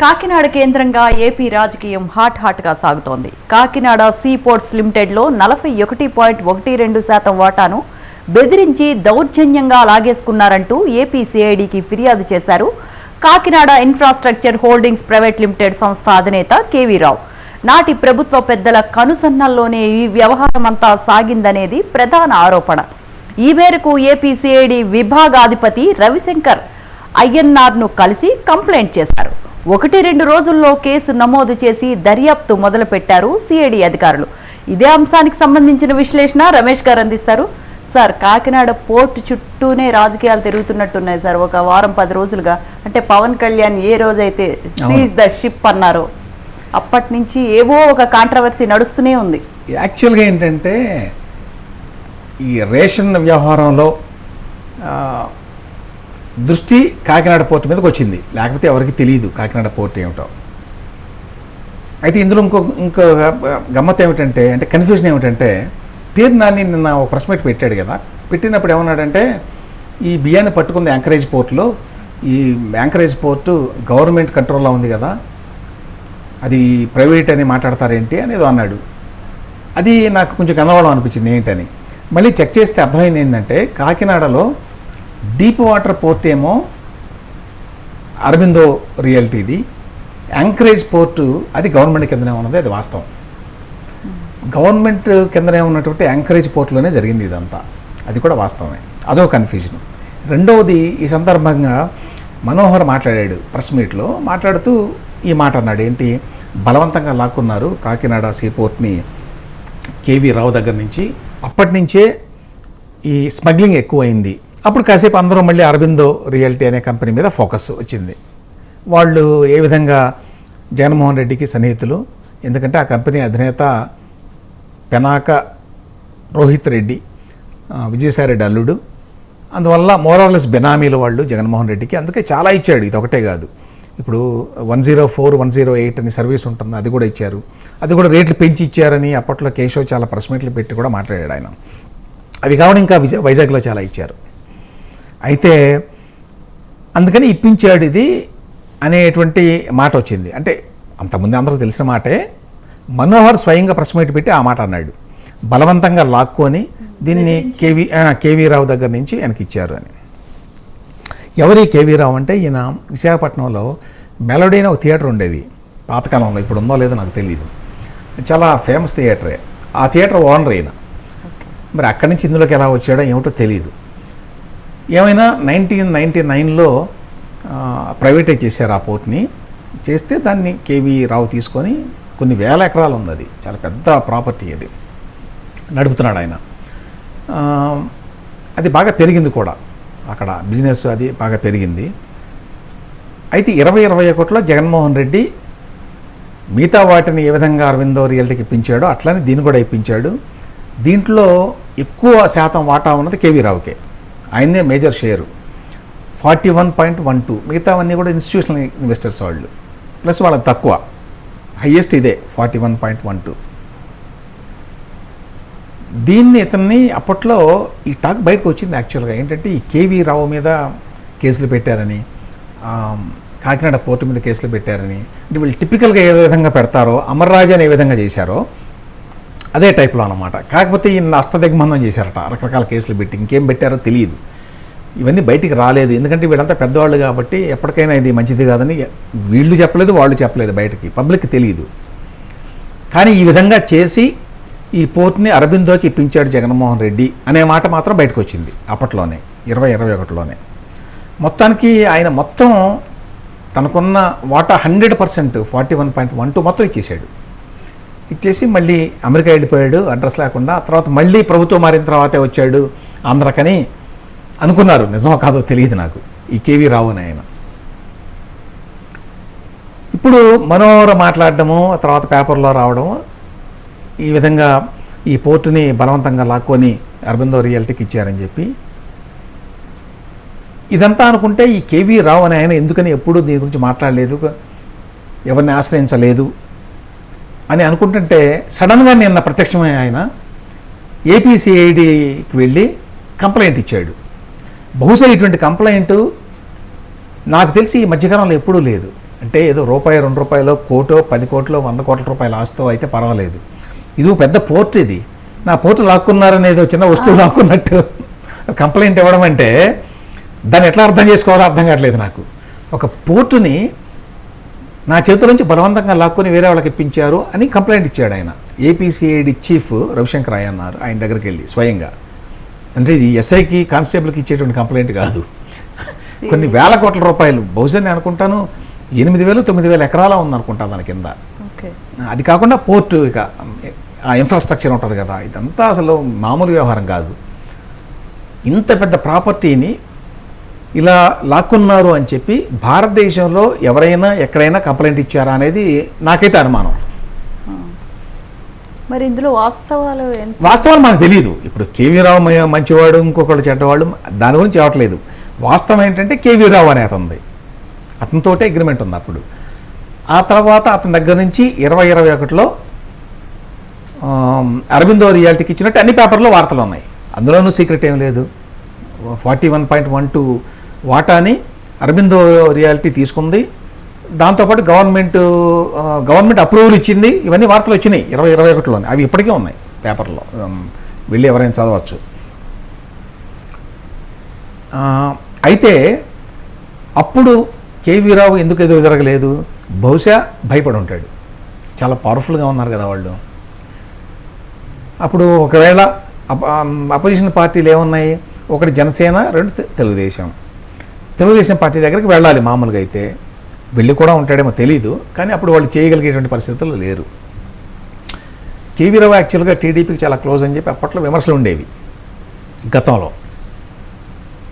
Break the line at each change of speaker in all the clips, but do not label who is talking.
కాకినాడ కేంద్రంగా ఏపీ రాజకీయం హాట్ హాట్గా సాగుతోంది. కాకినాడ సీ పోర్ట్స్ లిమిటెడ్లో నలభై ఒకటి పాయింట్ ఒకటి రెండు శాతం వాటాను బెదిరించి దౌర్జన్యంగా లాగేసుకున్నారంటూ ఏపీ సిఐడికి ఫిర్యాదు చేశారు Kakinada infrastructure holdings private limited సంస్థ అధినేత కేవీ రావు. నాటి ప్రభుత్వ పెద్దల కనుసన్నల్లోనే ఈ వ్యవహారం అంతా సాగిందనేది ప్రధాన ఆరోపణ. ఈ మేరకు ఏపీ సిఐడి విభాగాధిపతి రవిశంకర్ ఐఎన్ఆర్ను కలిసి కంప్లైంట్ చేశారు. ఒకటి రెండు రోజుల్లో కేసు నమోదు చేసి దర్యాప్తు మొదలుపెట్టారు సిఐడి అధికారులు. ఇదే అంశానికి సంబంధించిన విశ్లేషణ రమేష్ గారు అందిస్తారు. సార్ కాకినాడ పోర్టు చుట్టూనే రాజకీయాలు తిరుగుతున్నట్టున్నాయి సార్. ఒక వారం పది రోజులుగా. అంటే పవన్ కళ్యాణ్ ఏ రోజైతే సీజ్ ద షిప్ అన్నారో అప్పటి నుంచి ఏవో ఒక కాంట్రవర్సీ నడుస్తూనే ఉంది.
యాక్చువల్గా ఏంటంటే ఈ రేషన్ వ్యవహారంలో దృష్టి కాకినాడ పోర్టు మీదకి వచ్చింది. లేకపోతే ఎవరికి తెలియదు కాకినాడ పోర్ట్ ఏమిటో. అయితే ఇందులో ఇంకో ఇంకో గమ్మత్ ఏమిటంటే అంటే కన్ఫ్యూజన్ ఏమిటంటే పేరు నాని నిన్న ఒక ప్రెస్ మీట్ పెట్టాడు కదా. పెట్టినప్పుడు ఏమన్నాడంటే ఈ బియ్యాన్ని పట్టుకుంది యాంకరేజ్ పోర్టులో. ఈ యాంకరేజ్ పోర్టు గవర్నమెంట్ కంట్రోల్లో ఉంది కదా. అది ప్రైవేట్ అని మాట్లాడతారేంటి అనేది అన్నాడు. అది నాకు కొంచెం కనవడం అనిపించింది ఏంటని. మళ్ళీ చెక్ చేస్తే అర్థమైంది ఏంటంటే కాకినాడలో డీప్ వాటర్ పోర్ట్ ఏమో అరబిందో రియాలిటీది. యాంకరేజ్ పోర్టు అది గవర్నమెంట్ కిందనే ఉన్నది అది వాస్తవం. గవర్నమెంట్ కిందనే ఉన్నటువంటి యాంకరేజ్ పోర్టులోనే జరిగింది ఇదంతా. అది కూడా వాస్తవమే. అదో కన్ఫ్యూజన్ రెండవది ఈ సందర్భంగా మనోహర్ మాట్లాడాడు ప్రెస్ మీట్లో మాట్లాడుతూ ఈ మాట అన్నాడు. ఏంటి? బలవంతంగా లాక్కున్నారు కాకినాడ సీ పోర్ట్ని కేవీ రావు దగ్గర నుంచి. అప్పటి నుంచే ఈ స్మగ్లింగ్ ఎక్కువైంది. అప్పుడు కాసేపు అందరూ మళ్ళీ అరబిందో రియాలిటీ అనే కంపెనీ మీద ఫోకస్ వచ్చింది. వాళ్ళు ఏ విధంగా జగన్మోహన్ రెడ్డికి సన్నిహితులు? ఎందుకంటే ఆ కంపెనీ అధినేత పెనాక రోహిత్ రెడ్డి విజయసాయిరెడ్డి అల్లుడు. అందువల్ల మోరార్లెస్ బెనామీలు వాళ్ళు జగన్మోహన్ రెడ్డికి. అందుకే చాలా ఇచ్చాడు ఇది ఒకటే కాదు. ఇప్పుడు one zero four one zero eight అని సర్వీస్ ఉంటుంది అది కూడా ఇచ్చారు. అది కూడా రేట్లు పెంచి ఇచ్చారని అప్పట్లో కేశవ్ చాలా ప్రెస్ మీట్లు పెట్టి కూడా మాట్లాడాడు ఆయన. అవి కావడం ఇంకా విజ వైజాగ్లో చాలా ఇచ్చారు. అయితే అందుకని ఇప్పించాడు ఇది అనేటువంటి మాట వచ్చింది. అంటే అంతకుముందు అందరూ తెలిసిన మాటే మనోహర్ స్వయంగా ప్రెస్ మీట్ పెట్టి ఆ మాట అన్నాడు. బలవంతంగా లాక్కొని దీన్ని కేవీ కేవీ రావు దగ్గర నుంచి ఆయనకి ఇచ్చారు అని. ఎవరి కేవీ రావు అంటే ఈయన విశాఖపట్నంలో మెలోడీ అనే ఒక థియేటర్ ఉండేది. పాతకాలంలో ఇప్పుడు ఉందో లేదో నాకు తెలియదు చాలా ఫేమస్ థియేటరే. ఆ థియేటర్ ఓనర్ ఈయన. మరి అక్కడి నుంచి ఇందులోకి ఎలా వచ్చాడో ఏమిటో తెలియదు ఏమైనా నైన్టీన్ నైంటీ నైన్లో ప్రైవేటైజ్ చేశారు ఆ పోర్ట్ని. చేస్తే దాన్ని కేవీ రావు తీసుకొని కొన్ని వేల ఎకరాలు ఉంది అది. చాలా పెద్ద ప్రాపర్టీ అది. నడుపుతున్నాడు ఆయన. అది బాగా పెరిగింది కూడా. అక్కడ బిజినెస్ అది బాగా పెరిగింది. అయితే ఇరవై ఇరవై ఒకటిలో జగన్మోహన్ రెడ్డి మిగతా వాటిని ఏ విధంగా అరవిందో రియల్టీకి ఇప్పించాడో అట్లనే దీన్ని కూడా ఇప్పించాడు. దీంట్లో ఎక్కువ శాతం వాటా ఉన్నది కేవీ రావుకే. ఆయనే major share. Forty one point one two. మిగతావన్నీ కూడా ఇన్స్టిట్యూషనల్ ఇన్వెస్టర్స్ వాళ్ళు. ప్లస్ వాళ్ళకి తక్కువ. హయ్యెస్ట్ ఇదే forty one point one two. దీన్ని ఇతన్ని అప్పట్లో ఈ టాక్ బయటకు వచ్చింది యాక్చువల్గా ఏంటంటే ఈ కేవీ రావు మీద కేసులు పెట్టారని కాకినాడ పోర్టు మీద కేసులు పెట్టారని. అంటే వీళ్ళు టిపికల్గా ఏ విధంగా పెడతారో అమర్రాజాని ఏ విధంగా చేశారో అదే టైప్లో అనమాట కాకపోతే ఈయన అష్టదిగ్బంధం చేశారట. రకరకాల కేసులు పెట్టి ఇంకేం పెట్టారో తెలియదు. ఇవన్నీ బయటికి రాలేదు. ఎందుకంటే వీళ్ళంతా పెద్దవాళ్ళు కాబట్టి ఎప్పటికైనా ఇది మంచిది కాదని వీళ్ళు చెప్పలేదు వాళ్ళు చెప్పలేదు బయటికి. పబ్లిక్ తెలియదు. కానీ ఈ విధంగా చేసి ఈ పోర్ట్ని అరబిందోకి ఇప్పించాడు జగన్మోహన్ రెడ్డి అనే మాట మాత్రం బయటకు వచ్చింది అప్పట్లోనే ఇరవై ఇరవై ఒకటిలోనే. మొత్తానికి ఆయన మొత్తం తనకున్న వాటా hundred percent forty one point one two మొత్తం ఇచ్చేసాడు. ఇచ్చేసి మళ్ళీ అమెరికా వెళ్ళిపోయాడు అడ్రస్ లేకుండా. తర్వాత మళ్ళీ ప్రభుత్వం మారిన తర్వాతే వచ్చాడు ఆంధ్రకని అనుకున్నారు. నిజమో కాదో తెలియదు నాకు. ఈ కేవీ రావు అని ఆయన. ఇప్పుడు మనోహర మాట్లాడడము తర్వాత పేపర్లో రావడము ఈ విధంగా ఈ పోర్టుని బలవంతంగా లాక్కొని అరబిందో రియాలిటీకి ఇచ్చారని చెప్పి. ఇదంతా అనుకుంటే ఈ కేవీ రావు అని ఆయన ఎందుకని ఎప్పుడూ దీని గురించి మాట్లాడలేదు ఎవరిని ఆశ్రయించలేదు అని అనుకుంటుంటే సడన్గా నిన్న ప్రత్యక్షమై ఆయన ఏపీసీఐడికి వెళ్ళి కంప్లైంట్ ఇచ్చాడు. బహుశా ఇటువంటి కంప్లైంట్ నాకు తెలిసి ఈ మధ్యకాలంలో ఎప్పుడూ లేదు. అంటే ఏదో రూపాయి రెండు రూపాయలు కోటో పది కోట్లో వంద కోట్ల రూపాయల ఆస్తో అయితే పర్వాలేదు. ఇది ఒక పెద్ద పోర్ట్ ఇది. నా పోర్టు లాక్కున్నారని ఏదో చిన్న వస్తువు లాక్కున్నట్టు కంప్లైంట్ ఇవ్వడం అంటే దాన్ని ఎట్లా అర్థం చేసుకోవాలో అర్థం కావట్లేదు నాకు. ఒక పోర్టుని నా చేతుల నుంచి బలవంతంగా లాక్కొని వేరే వాళ్ళకి ఇప్పించారు అని కంప్లైంట్ ఇచ్చాడు ఆయన. ఏపీసీఐడి చీఫ్ రవిశంకర్ రాయ్ అన్నారు ఆయన దగ్గరికి వెళ్ళి స్వయంగా. అంటే ఇది ఎస్ఐకి కానిస్టేబుల్కి ఇచ్చేటువంటి కంప్లైంట్ కాదు. కొన్ని వేల కోట్ల రూపాయలు బహుశా నేను అనుకుంటాను ఎనిమిది వేలు తొమ్మిది వేల ఎకరాల ఉందనుకుంటా దాని కింద. అది కాకుండా పోర్టు ఇక ఆ ఇన్ఫ్రాస్ట్రక్చర్ ఉంటుంది కదా ఇదంతా అసలు మామూలు వ్యవహారం కాదు. ఇంత పెద్ద ప్రాపర్టీని ఇలా లాక్కున్నారు అని చెప్పి భారతదేశంలో ఎవరైనా ఎక్కడైనా కంప్లైంట్ ఇచ్చారా అనేది నాకైతే అనుమానం.
మరి ఇందులో వాస్తవాలు
వాస్తవాలు మనకు తెలియదు ఇప్పుడు కేవీ రావు మంచివాడు ఇంకొకళ్ళు చెడ్డవాళ్ళు దాని గురించి చెప్పట్లేదు. వాస్తవం ఏంటంటే కేవీ రావు అనే అతనిది. అతనితోటే అగ్రిమెంట్ ఉంది అప్పుడు. ఆ తర్వాత అతని దగ్గర నుంచి ఇరవై ఇరవై ఒకటిలో ఆమ్, అరవిందో రియాలిటీకి ఇచ్చినట్టు అన్ని పేపర్లో వార్తలు ఉన్నాయి. అందులోనూ సీక్రెట్ ఏం లేదు. Forty one point one two వాటాని అరబిందో రియాలిటీ తీసుకుంది. దాంతోపాటు గవర్నమెంట్ గవర్నమెంట్ అప్రూవల్ ఇచ్చింది. ఇవన్నీ వార్తలు వచ్చినాయి ఇరవై ఇరవై ఒకటిలోనే. అవి ఇప్పటికే ఉన్నాయి పేపర్లో. వెళ్ళి ఎవరైనా చదవచ్చు. అయితే అప్పుడు కేవీ రావు ఎందుకు ఎదురు జరగలేదు? బహుశా భయపడి ఉంటాడు. చాలా పవర్ఫుల్గా ఉన్నారు కదా వాళ్ళు. అప్పుడు ఒకవేళ అపోజిషన్ పార్టీలు ఏమున్నాయి? ఒకటి జనసేన రెండు తెలుగుదేశం. తెలుగుదేశం పార్టీ దగ్గరికి వెళ్ళాలి మామూలుగా అయితే. వెళ్ళి కూడా ఉంటాడేమో తెలీదు కానీ అప్పుడు వాళ్ళు చేయగలిగేటువంటి పరిస్థితులు లేరు. కేవీరావు యాక్చువల్గా టీడీపీకి చాలా క్లోజ్ అని చెప్పి అప్పట్లో విమర్శలు ఉండేవి గతంలో.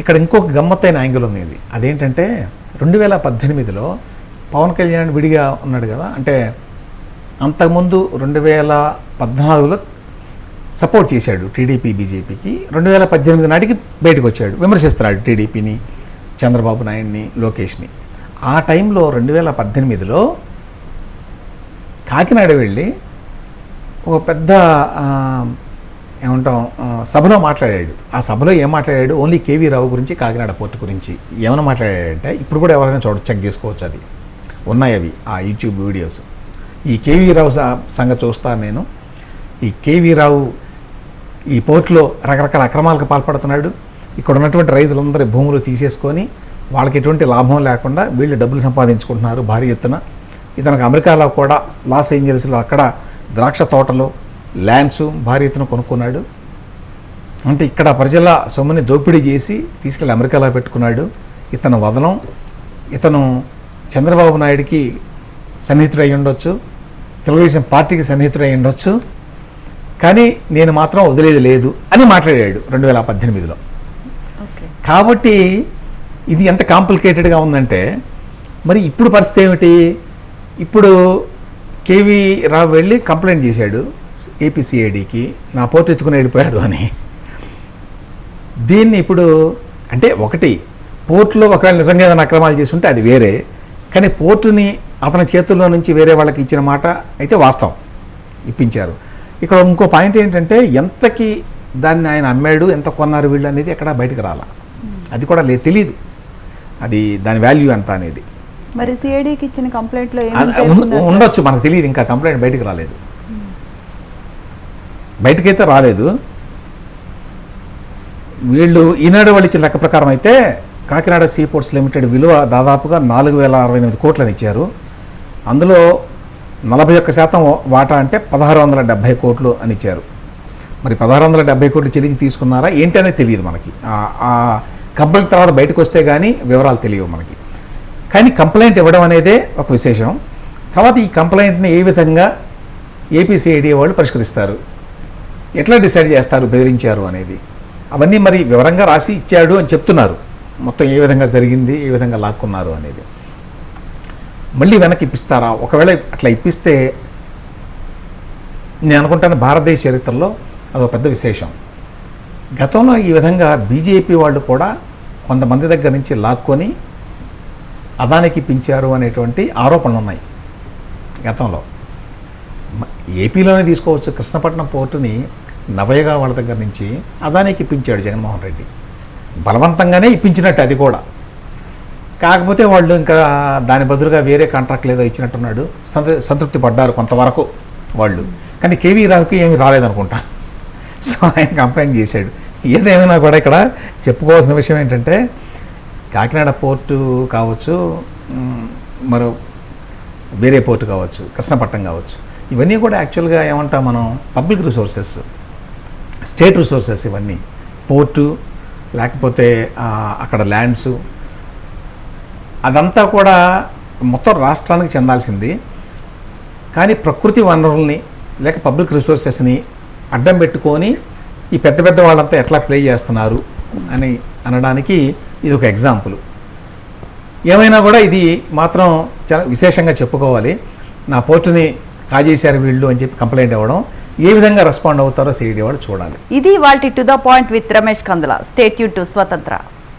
ఇక్కడ ఇంకొక గమ్మత్తైన యాంగిల్ ఉంది ఇది. అదేంటంటే రెండు వేల పద్దెనిమిదిలో పవన్ కళ్యాణ్ విడిగా ఉన్నాడు కదా అంటే అంతకుముందు రెండు వేల పద్నాలుగులో సపోర్ట్ చేశాడు టీడీపీ బీజేపీకి. రెండు వేల పద్దెనిమిది నాటికి బయటకు వచ్చాడు విమర్శిస్తున్నాడు టీడీపీని. చంద్రబాబు నాయుడిని లోకేష్ని. ఆ టైంలో రెండు వేల పద్దెనిమిదిలో కాకినాడ వెళ్ళి ఒక పెద్ద ఏమంటాం సభలో మాట్లాడాడు. ఆ సభలో ఏం మాట్లాడాడు? ఓన్లీ కేవీ రావు గురించి కాకినాడ పోర్టు గురించి ఏమైనా మాట్లాడాడంటే ఇప్పుడు కూడా ఎవరైనా చూడ చెక్ చేసుకోవచ్చు అది. ఉన్నాయి అవి ఆ యూట్యూబ్ వీడియోస్. ఈ కేవీ రావు సంగతి చూస్తాను నేను. ఈ కేవీ రావు ఈ పోర్టులో రకరకాల అక్రమాలకు పాల్పడుతున్నాడు. ఇక్కడ ఉన్నటువంటి రైతులందరి భూములు తీసేసుకొని వాళ్ళకి ఎటువంటి లాభం లేకుండా వీళ్ళు డబ్బులు సంపాదించుకుంటున్నారు భారీ ఎత్తున. ఇతనికి అమెరికాలో కూడా లాస్ ఏంజల్స్లో అక్కడ ద్రాక్ష తోటలు ల్యాండ్స్ భారీ ఎత్తున కొనుక్కున్నాడు. అంటే ఇక్కడ ప్రజల సొమ్ముని దోపిడీ చేసి తీసుకెళ్ళి అమెరికాలో పెట్టుకున్నాడు ఇతను వదనం. ఇతను చంద్రబాబు నాయుడికి సన్నిహితుడై ఉండొచ్చు తెలుగుదేశం పార్టీకి సన్నిహితుడై ఉండొచ్చు. కానీ నేను మాత్రం వదిలేది లేదు అని మాట్లాడాడు రెండు వేల పద్దెనిమిదిలో. కాబట్టి ఇది ఎంత కాంప్లికేటెడ్గా ఉందంటే మరి ఇప్పుడు పరిస్థితి ఏమిటి? ఇప్పుడు కేవీ రావు వెళ్ళి కంప్లైంట్ చేశాడు ఏపీసీఐడికి నా పోర్టు ఎత్తుకుని వెళ్ళిపోయారు అని. దీన్ని ఇప్పుడు అంటే ఒకటి పోర్టులో ఒకవేళ నిజంగా ఏదైనా అక్రమాలు చేస్తుంటే అది వేరే కానీ పోర్టుని అతని చేతుల్లో నుంచి వేరే వాళ్ళకి ఇచ్చిన మాట అయితే వాస్తవం ఇప్పించారు. ఇక్కడ ఇంకో పాయింట్ ఏంటంటే ఎంతకి దాన్ని ఆయన అమ్మాడు ఎంత కొన్నారు వీళ్ళు అనేది ఎక్కడ బయటకు రాలా. అది కూడా లేదు తెలియదు అది దాని వాల్యూ ఎంత అనేది.
మరి సిఐడికి ఇచ్చిన కంప్లైంట్లో
ఉండొచ్చు మనకు తెలియదు ఇంకా కంప్లైంట్ బయటకు రాలేదు. బయటకైతే రాలేదు. వీళ్ళు ఈనాడు వాళ్ళు ఇచ్చిన లెక్క ప్రకారం అయితే కాకినాడ సీ పోర్ట్స్ లిమిటెడ్ విలువ దాదాపుగా నాలుగు వేల అరవై ఎనిమిది కోట్లని ఇచ్చారు. అందులో నలభై ఒక్క శాతం వాటా అంటే పదహారు వందల డెబ్బై కోట్లు అని ఇచ్చారు. మరి పదహారు వందల డెబ్బై కోట్లు చెల్లించి తీసుకున్నారా ఏంటి అనేది తెలియదు మనకి. కంప్లైంట్ తర్వాత బయటకు వస్తే కానీ వివరాలు తెలియవు మనకి. కానీ కంప్లైంట్ ఇవ్వడం అనేదే ఒక విశేషం. తర్వాత ఈ కంప్లైంట్ని ఏ విధంగా ఏపీసీఐడి వాళ్ళు పరిష్కరిస్తారు? ఎట్లా డిసైడ్ చేస్తారు? బెదిరించారు అనేది. అవన్నీ మరి వివరంగా రాసి ఇచ్చాడు అని చెప్తున్నారు. మొత్తం ఏ విధంగా జరిగింది? ఏ విధంగా లాక్కున్నారు అనేది. మళ్ళీ వెనక్కి ఇప్పిస్తారా? ఒకవేళ అట్లా ఇప్పిస్తే నేను అనుకుంటాను భారతదేశ చరిత్రలో అదొక పెద్ద విశేషం. గతంలో ఈ విధంగా బీజేపీ వాళ్ళు కూడా కొంతమంది దగ్గర నుంచి లాక్కొని అదానికి ఇప్పించారు అనేటువంటి ఆరోపణలు ఉన్నాయి గతంలో. ఏపీలోనే తీసుకోవచ్చు. కృష్ణపట్నం పోర్టుని నవయగా వాళ్ళ దగ్గర నుంచి అదానికి ఇప్పించాడు జగన్మోహన్ రెడ్డి. బలవంతంగానే ఇప్పించినట్టు అది కూడా. కాకపోతే వాళ్ళు ఇంకా దాని బదులుగా వేరే కాంట్రాక్ట్ ఏదో ఇచ్చినట్టున్నాడు. సంతృ సంతృప్తి పడ్డారు కొంతవరకు వాళ్ళు. కానీ కేవీ రావుకి ఏమీ రాలేదనుకుంటాను సో ఆయన కంప్లైంట్ చేశాడు. ఏదేమైనా కూడా ఇక్కడ చెప్పుకోవాల్సిన విషయం ఏంటంటే కాకినాడ పోర్టు కావచ్చు మరో వేరే పోర్టు కావచ్చు కృష్ణపట్నం కావచ్చు. ఇవన్నీ కూడా యాక్చువల్గా ఏమంటాం మనం పబ్లిక్ రిసోర్సెస్ స్టేట్ రిసోర్సెస్ ఇవన్నీ. పోర్టు లేకపోతే అక్కడ ల్యాండ్స్. అదంతా కూడా మొత్తం రాష్ట్రానికి చెందాల్సింది. కానీ ప్రకృతి వనరుల్ని లేక పబ్లిక్ రిసోర్సెస్ని అడ్డం పెట్టుకొని ఈ పెద్ద పెద్ద వాళ్ళంతా ఎట్లా ప్లే చేస్తున్నారు అని అనడానికి ఇది ఒక ఎగ్జాంపుల్ ఏమైనా కూడా ఇది మాత్రం చాలా విశేషంగా చెప్పుకోవాలి. నా పోర్టుని కాజేశారు వీళ్ళు అని చెప్పి కంప్లైంట్ ఇవ్వడం ఏ విధంగా రెస్పాండ్ అవుతారో సిఐడి వాళ్ళు చూడాలి.
ఇది వాళ్ళ to the point with Ramesh Kandula. State you to స్వతంత్ర.